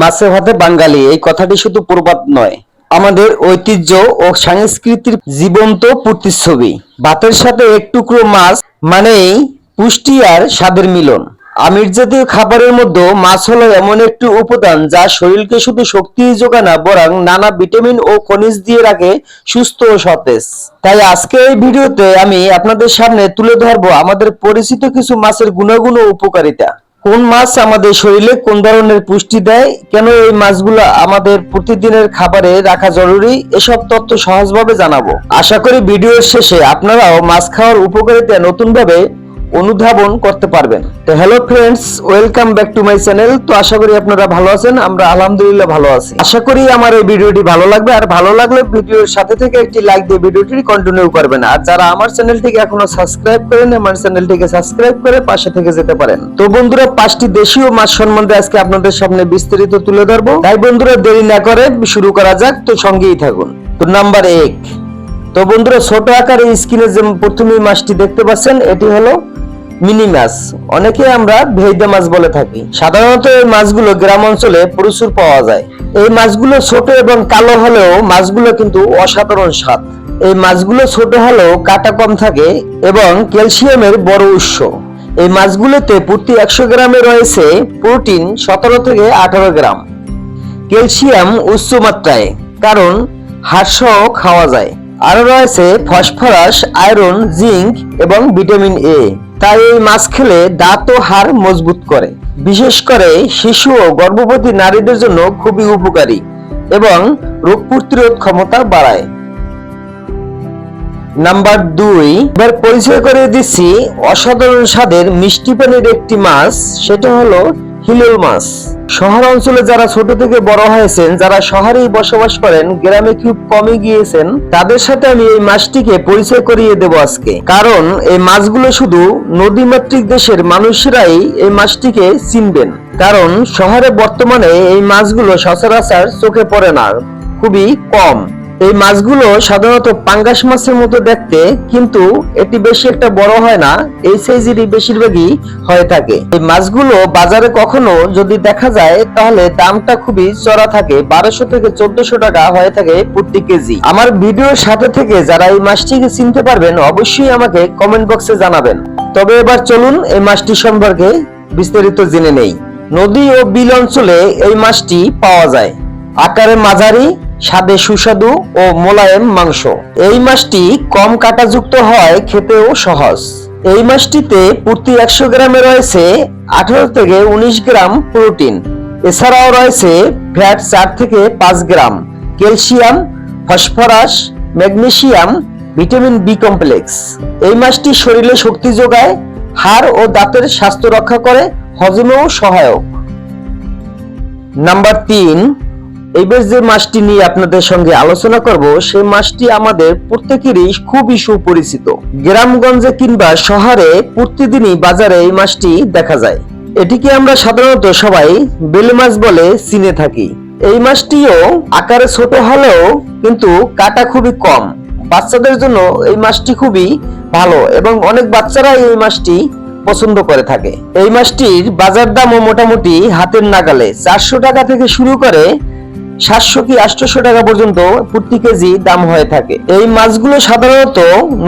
মাছে ভাতে বাঙালি, এই কথাটি শুধু প্রবাদ নয়। আমাদের ঐতিহ্য ও সংস্কৃতির জীবন্ত প্রতিচ্ছবি। ভাতের সাথে এক টুকরো মাছ মানেই পুষ্টি আর স্বাদের মিলন। আমির জাতীয় খাবারের মধ্যে মাছ হলো এমন একটি উপাদান যা শরীরকে শুধু শক্তি যোগায় না, বরং নানা ভিটামিন ও খনিজ দিয়ে রাখে সুস্থ ও সতেজ। তাই আজকে এই ভিডিওতে আমি আপনাদের সামনে তুলে ধরবো আমাদের পরিচিত কিছু মাছের গুণাগুণ ও উপকারিতা। কোন মাছ আমাদের শরীরে কোন ধরনের পুষ্টি দেয়? কেন এই মাছগুলো আমাদের প্রতিদিনের খাবারে রাখা জরুরি? এসব তথ্য সহজভাবে জানাব। আশা করি ভিডিওর শেষে আপনারাও মাছ খাওয়ার উপকারিতা নতুনভাবে অনুধাবন করতে পারবেন। তো hello friends welcome back to my channel তো আশা করি আপনারা ভালো আছেন, আমরা আলহামদুলিল্লাহ ভালো আছি। আশা করি আমার এই ভিডিওটি ভালো লাগবে, আর ভালো লাগলে ভিডিওর সাথে থেকে একটি লাইক দিয়ে ভিডিওটি কন্টিনিউ করবেন। আর যারা আমার চ্যানেলটিকে এখনও সাবস্ক্রাইব করেন, আমার চ্যানেলটিকে সাবস্ক্রাইব করে পাশে থেকে যেতে পারেন। তো বন্ধুরা, পাঁচটি দেশীয় মাছ সম্বন্ধে আজকে আপনাদের সামনে বিস্তারিত তুলে ধরবো। তাই বন্ধুরা, দেরি না করে শুরু করা যাক, তো সঙ্গেই থাকুন। তো নাম্বার এক। তো বন্ধুরা, ছোট আকারে স্ক্রিনে যে প্রথমেই মাছটি দেখতে পাচ্ছেন, এটি হলো মিনি মাছ। অনেকে আমরা ভেইদা মাছ বলে থাকি। সাধারণত এই মাছগুলো গ্রাম অঞ্চলে প্রচুর পাওয়া যায়। এই মাছগুলো ছোট এবং কালো হলেও মাছগুলো কিন্তু অসাধারণ স্বাদ। এই মাছগুলো ছোট হলেও কাটা কম থাকে এবং ক্যালসিয়ামের বড় উৎস। এই মাছগুলোতে প্রতি একশো গ্রামে রয়েছে প্রোটিন সতেরো থেকে আঠারো গ্রাম। ক্যালসিয়াম উচ্চ মাত্রায়, কারণ হাড়সহ খাওয়া যায়। আরও রয়েছে ফসফরাস, আয়রন, জিঙ্ক এবং ভিটামিন এ। তাই এই মাছ খেলে দাঁত ও হাড় মজবুত করে। বিশেষ করে শিশু ও গর্ভবতী নারীদের জন্য খুবই উপকারী এবং রোগ প্রতিরোধ ক্ষমতা বাড়ায়। নাম্বার দুই, এবার পরিচয় করে দিচ্ছি অসাধারণ স্বাদের মিষ্টি পানির একটি মাছ, সেটা হলো হিলুল মাছ। শহর অঞ্চলে যারা ছোট থেকে বড় হয়েছেন, যারা শহরেই বসবাস করেন, গ্রামে খুব কমে গিয়েছেন, তাদের সাথে আমি এই মাছটিকে পরিচয় করিয়ে দেব আজকে। কারণ এই মাছগুলো শুধু নদীমাতৃক দেশের মানুষরাই এই মাছটিকে চিনবেন। কারণ শহরে বর্তমানে এই মাছগুলো সচরাচর চোখে পড়ে না, খুবই কম। এই মাছগুলো সাধারণত পাঙ্গাস মাছের মতো দেখতে, কিন্তু এটি বেশি একটা বড় হয় না, এই সাইজেরই বেশিরভাগই হয়ে থাকে। এই মাছগুলো বাজারে কখনো যদি দেখা যায়, তাহলে দামটা খুবই চড়া থাকে, বারোশো থেকে চোদ্দশো টাকা হয়ে থাকে প্রতি কেজি। আমার ভিডিওর সাথে থেকে যারা এই মাছটিকে চিনতে পারবেন, অবশ্যই আমাকে কমেন্ট বক্সে জানাবেন। তবে এবার চলুন এই মাছটি সম্পর্কে বিস্তারিত জেনে নেই। নদী ও বিল অঞ্চলে এই মাছটি পাওয়া যায়। আকারে মাঝারি স্বাদে সুস্বাদু ও মোলায়েম মাংস। এই মাছটি কম কাঁটাযুক্ত হয়, খেতেও সহজ। এই মাছটিতে প্রতি একশো গ্রামে রয়েছে আঠারো থেকে উনিশ গ্রাম প্রোটিন। এছাড়াও রয়েছে ফ্যাট চার থেকে পাঁচ gram calcium, phosphorus, magnesium, vitamin B complex. এই মাছটি শরীরে শক্তি যোগায়, হাড় ও দাঁতের স্বাস্থ্য রক্ষা করে, হজমেও সহায়ক। নাম্বার তিন এইবার যে মাছটি নিয়ে আপনাদের সঙ্গে আলোচনা করব, সেই মাছটি আমাদের প্রত্যেকেরই খুবই সুপরিচিত। গ্রামগঞ্জে কিংবা শহরে প্রতিদিনই বাজারে এই মাছটি দেখা যায়। এটিকে আমরা সাধারণত সবাই বেলে মাছ বলে চিনে থাকি। এই মাছটিও আকারে ছোট হলেও কিন্তু কাটা খুবই কম। বাচ্চাদের জন্য এই মাছটি খুবই ভালো এবং অনেক বাচ্চারাই এই মাছটি পছন্দ করে থাকে। এই মাছটির বাজার দামও মোটামুটি হাতের নাগালে চারশো টাকা থেকে শুরু করে সাতশো কি আটশোশো টাকা পর্যন্ত প্রতি কেজি দাম হয়ে থাকে। এই মাছগুলো সাধারণত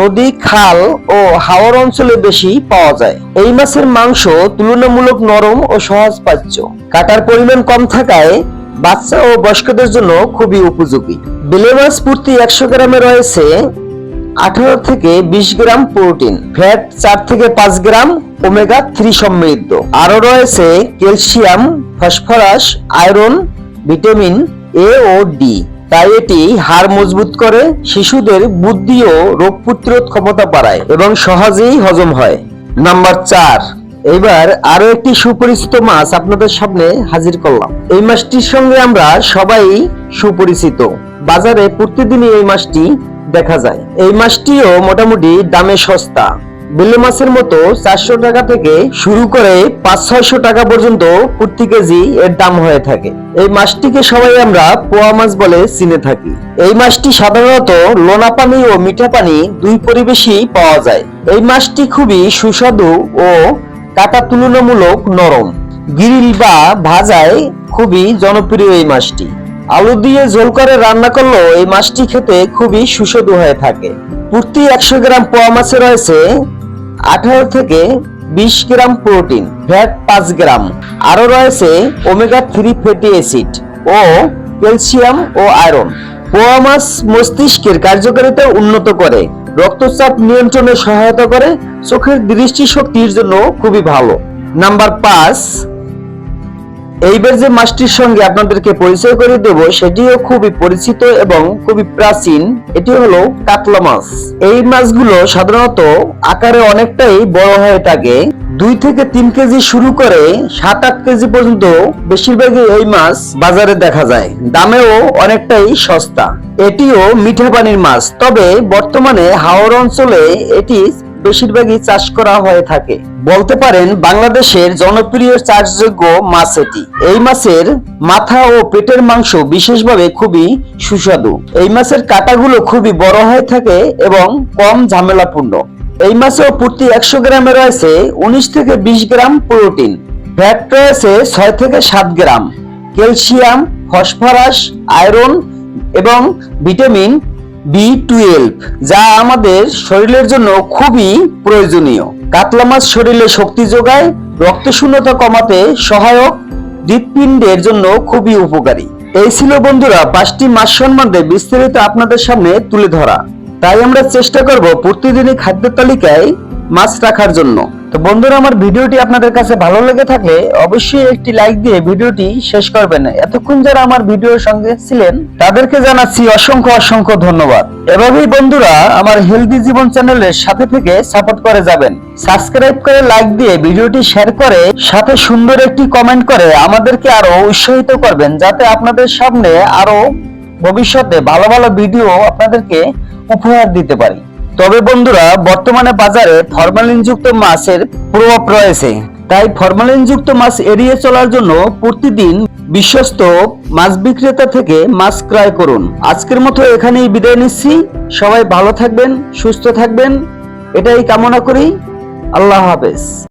নদী, খাল ও হাওর অঞ্চলে বেশি পাওয়া যায়। এই মাছের মাংস তুলনামূলক নরম ও সহজ পাচ্য কাটার পরিমাণ কম থাকায় বাচ্চা ও বয়স্কদের জন্য খুবই উপযোগী। বেলে মাছ প্রতি একশো গ্রামে রয়েছে আঠারো থেকে বিশ গ্রাম প্রোটিন, ফ্যাট চার থেকে পাঁচ গ্রাম ওমেগা থ্রি সমৃদ্ধ। আরও রয়েছে calcium, phosphorus, iron, vitamin A O D তাই এটি হাড় মজবুত করে, শিশুদের বুদ্ধি ও রোগ প্রতিরোধ ক্ষমতা বাড়ায় এবং সহজেই হজম হয়। নাম্বার চার। এবার আরও একটি সুপরিচিত মাছ আপনাদের সামনে হাজির করলাম। এই মাছটির সঙ্গে আমরা সবাই সুপরিচিত। বাজারে প্রতিদিনই এই মাছটি দেখা যায়। এই মাছটিও মোটামুটি দামে সস্তা। বেলে মাছের মতো চারশো টাকা থেকে শুরু করে পাঁচ, ছয়শো টাকা পর্যন্ত প্রতি কেজি এর দাম হয়ে থাকে। এই মাছটিকে সবাই আমরা পোয়া মাছ বলে চিনে থাকি। এই মাছটি সাধারণত লোনা পানি ও মিঠা পানি দুই পরিবেশেই পাওয়া যায়। এই মাছটি খুবই সুস্বাদু ও কাটা তুলনামূলক নরম। গিরিল বা ভাজায় খুবই জনপ্রিয় এই মাছটি। আলু দিয়ে ঝোল করে রান্না করলেও এই মাছটি খেতে খুবই সুস্বাদু হয়ে থাকে। প্রতি একশো গ্রাম পোয়া মাছে রয়েছে আঠারো থেকে বিশ গ্রাম প্রোটিন, ফ্যাট পাঁচ গ্রাম। আরও রয়েছে ওমেগা থ্রি ফ্যাটি অ্যাসিড ও ক্যালসিয়াম ও আয়রন। পোয়া মাছ মস্তিষ্কের কার্যকারিতা উন্নত করে, রক্তচাপ নিয়ন্ত্রণে সহায়তা করে, চোখের দৃষ্টিশক্তির জন্য খুবই ভালো। নাম্বার পাঁচ এইবার যে মাছটির সঙ্গে আপনাদেরকে পরিচয় করে দেব, সেটিও খুবই পরিচিত এবং খুবই প্রাচীন। এটি হলো কাতলা মাছ। এই মাছগুলো সাধারণত আকারে অনেকটাই বড় হয়ে থাকে। দুই থেকে তিন কেজি শুরু করে সাত আট কেজি পর্যন্ত বেশিরভাগই এই মাছ বাজারে দেখা যায়। দামেও অনেকটাই সস্তা। এটিও মিঠা পানির মাছ। তবে বর্তমানে হাওর অঞ্চলে এটি বেশিরভাগই চাষ করা হয়ে থাকে। বলতে পারেন, বাংলাদেশের জনপ্রিয় চাষযোগ্য মাছ এটি। এই মাছের মাথা ও পেটের মাংস বিশেষভাবে খুবই সুস্বাদু। এই মাছের কাটাগুলো খুবই বড় হয়ে থাকে এবং কম ঝামেলাপূর্ণ। এই মাছেও প্রতি একশো গ্রামে রয়েছে উনিশ থেকে বিশ গ্রাম প্রোটিন। ফ্যাট রয়েছে ছয় থেকে সাত গ্রাম। ক্যালসিয়াম, ফসফরাস, আয়রন এবং ভিটামিন বি টুয়েলভ যা আমাদের শরীরের জন্য খুবই প্রয়োজনীয়। কাতলা মাছ শরীরে শক্তি যোগায়, রক্ত শূন্যতা কমাতে সহায়ক, হৃৎপিণ্ডের জন্য খুবই উপকারী। এই ছিল বন্ধুরা, পাঁচটি মাছ সম্বন্ধে বিস্তারিত আপনাদের সামনে তুলে ধরা। তাই আমরা চেষ্টা করব প্রতিদিনই খাদ্য তালিকায় মাছ রাখার জন্য। তো বন্ধুরা, আমার ভিডিওটি আপনাদের কাছে ভালো লেগে থাকলে অবশ্যই একটি লাইক দিয়ে ভিডিওটি শেষ করবেন। এতক্ষণ যারা আমার ভিডিওর সঙ্গে ছিলেন, তাদেরকে জানাচ্ছি অসংখ্য অসংখ্য ধন্যবাদ। এভাবেই বন্ধুরা, আমার হেলদি জীবন চ্যানেলের সাথে থেকে সাপোর্ট করে যাবেন। সাবস্ক্রাইব করে লাইক দিয়ে ভিডিওটি শেয়ার করে সাথে সুন্দর একটি কমেন্ট করে আমাদেরকে আরও উৎসাহিত করবেন, যাতে আপনাদের সামনে আরও ভবিষ্যতে ভালো ভালো ভিডিও আপনাদেরকে উপহার দিতে পারি। তবে বন্ধুরা, বর্তমানে বাজারে ফরমালিনযুক্ত মাছের প্রভাব রয়েছে। তাই ফরমালিনযুক্ত মাছ এড়িয়ে চলার জন্য প্রতিদিন বিশ্বস্ত মাছ বিক্রেতা থেকে মাছ ক্রয় করুন। আজকের মতো এখানেই বিদায় নিচ্ছি। সবাই ভালো থাকবেন, সুস্থ থাকবেন। এটাই কামনা করি। আল্লাহ হাফেজ।